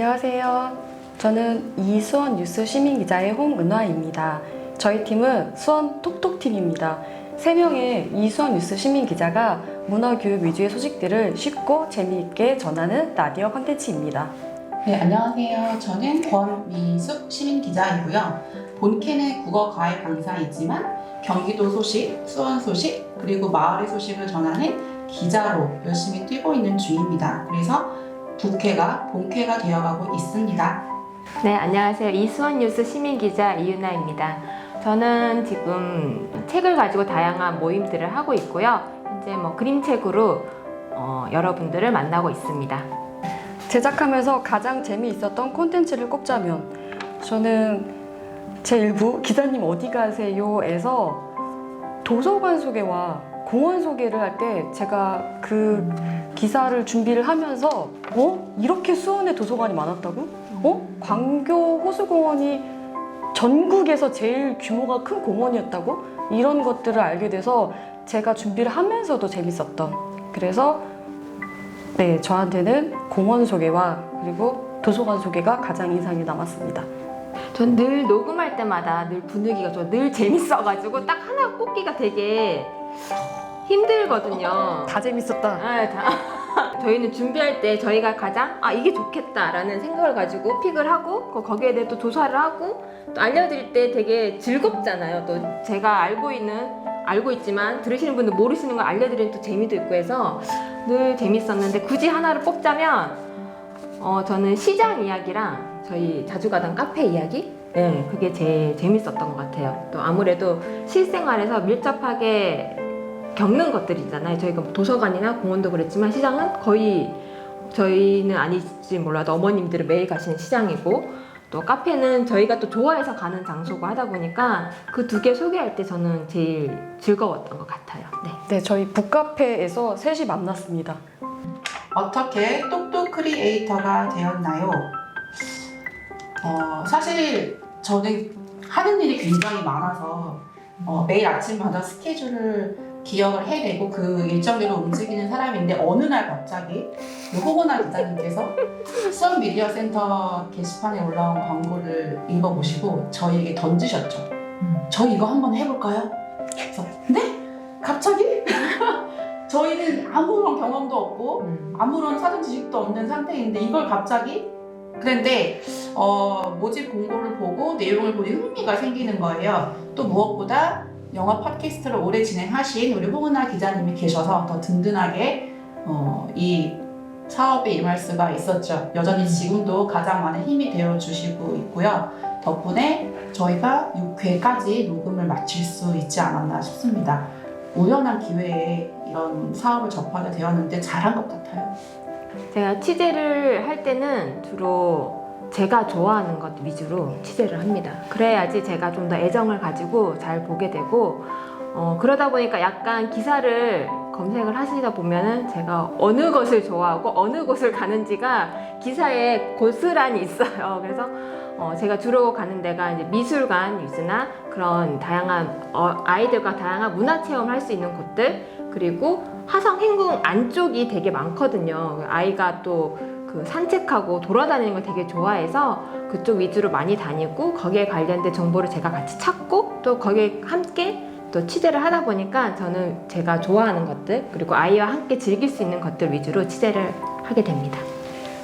안녕하세요. 저는 이수원 뉴스 시민 기자의 홍은화입니다. 저희 팀은 수원 톡톡팀입니다. 세명의 이수원 뉴스 시민 기자가 문화 교육 위주의 소식들을 쉽고 재미있게 전하는 라디오 컨텐츠입니다. 네, 안녕하세요. 저는 권미숙 시민 기자이고요. 본캐는 국어 과외 강사이지만 경기도 소식, 수원 소식, 그리고 마을의 소식을 전하는 기자로 열심히 뛰고 있는 중입니다. 그래서 부캐가 본캐가 되어가고 있습니다. 네, 안녕하세요. 이수원 뉴스 시민 기자 이윤아입니다. 저는 지금 책을 가지고 다양한 모임들을 하고 있고요. 현재 뭐 그림책으로 어, 여러분들을 만나고 있습니다. 제작하면서 가장 재미있었던 콘텐츠를 꼽자면 저는 제1부 기자님 어디 가세요에서 도서관 소개와 공원 소개를 할 때 제가 그 기사를 준비를 하면서 어? 이렇게 수원에 도서관이 많았다고? 어? 광교 호수공원이 전국에서 제일 규모가 큰 공원이었다고? 이런 것들을 알게 돼서 제가 준비를 하면서도 재밌었던 그래서 네, 저한테는 공원 소개와 그리고 도서관 소개가 가장 인상이 남았습니다. 전 늘 녹음할 때마다 늘 분위기가 좋아, 늘 재밌어가지고 딱 하나 꼽기가 되게 힘들거든요. 다 재밌었다. 아, 다. 저희는 준비할 때 저희가 가장 아 이게 좋겠다라는 생각을 가지고 픽을 하고 그 거기에 대해 또 조사를 하고 또 알려드릴 때 되게 즐겁잖아요. 또 제가 알고 있는 알고 있지만 들으시는 분들 모르시는 걸 알려드리는 또 재미도 있고 해서 늘 재밌었는데 굳이 하나를 뽑자면 어 저는 시장 이야기랑 저희 자주 가던 카페 이야기 네, 그게 제일 재밌었던 것 같아요. 또 아무래도 실생활에서 밀접하게 겪는 것들이 있잖아요. 저희가 뭐 도서관이나 공원도 그랬지만 시장은 거의 저희는 아닐지 몰라도 어머님들은 매일 가시는 시장이고 또 카페는 저희가 또 좋아해서 가는 장소고 하다 보니까 그 두 개 소개할 때 저는 제일 즐거웠던 것 같아요. 네. 네, 저희 북카페에서 셋이 만났습니다. 어떻게 똑똑 크리에이터가 되었나요? 어, 사실 저는 하는 일이 굉장히 많아서 어, 매일 아침마다 스케줄을 기억을 해내고 그 일정대로 움직이는 사람인데 어느 날 갑자기 그 호고나 기자님께서 수원 미디어 센터 게시판에 올라온 광고를 읽어보시고 저희에게 던지셨죠. 저희 이거 한번 해볼까요? 그래서 네? 갑자기? 저희는 아무런 경험도 없고 음. 아무런 사전 지식도 없는 상태인데 이걸 갑자기 그런데 어, 모집 공고를 보고 내용을 보니 흥미가 생기는 거예요. 또 무엇보다 영화 팟캐스트를 오래 진행하신 우리 홍은아 기자님이 계셔서 더 든든하게 어, 이 사업에 임할 수가 있었죠. 여전히 지금도 가장 많은 힘이 되어 주시고 있고요. 덕분에 저희가 6회까지 녹음을 마칠 수 있지 않았나 싶습니다. 우연한 기회에 이런 사업을 접하게 되었는데 잘한 것 같아요. 제가 취재를 할 때는 주로 제가 좋아하는 것 위주로 취재를 합니다. 그래야지 제가 좀 더 애정을 가지고 잘 보게 되고 어, 그러다 보니까 약간 기사를 검색을 하시다 보면은 제가 어느 것을 좋아하고 어느 곳을 가는지가 기사에 고스란히 있어요. 그래서 어, 제가 주로 가는 데가 이제 미술관 위주나 그런 다양한 어, 아이들과 다양한 문화 체험을 할 수 있는 곳들 그리고 화성 행궁 안쪽이 되게 많거든요. 아이가 또 그 산책하고 돌아다니는 걸 되게 좋아해서 그쪽 위주로 많이 다니고 거기에 관련된 정보를 제가 같이 찾고 또 거기에 함께 또 취재를 하다 보니까 저는 제가 좋아하는 것들 그리고 아이와 함께 즐길 수 있는 것들 위주로 취재를 하게 됩니다.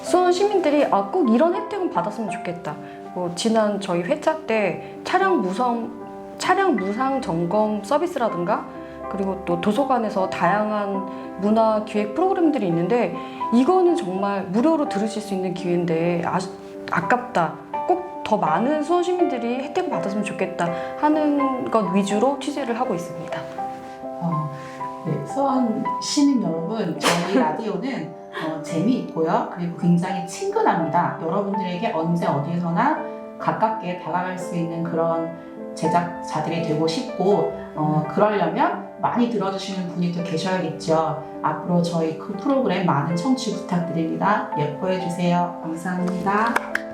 수원 시민들이 아, 꼭 이런 혜택은 받았으면 좋겠다. 뭐, 지난 저희 회차 때 차량 무상, 차량 무상 점검 서비스라든가 그리고 또 도서관에서 다양한 문화 기획 프로그램들이 있는데 이거는 정말 무료로 들으실 수 있는 기회인데 아, 아깝다. 꼭 더 많은 수원 시민들이 혜택을 받았으면 좋겠다 하는 것 위주로 취재를 하고 있습니다. 어, 네, 수원 시민 여러분, 저희 라디오는 어, 재미있고요. 그리고 굉장히 친근합니다. 여러분들에게 언제 어디서나 가깝게 다가갈 수 있는 그런 제작자들이 되고 싶고, 어, 그러려면 많이 들어주시는 분이 또 계셔야겠죠. 앞으로 저희 그 프로그램 많은 청취 부탁드립니다. 예뻐해 주세요. 감사합니다.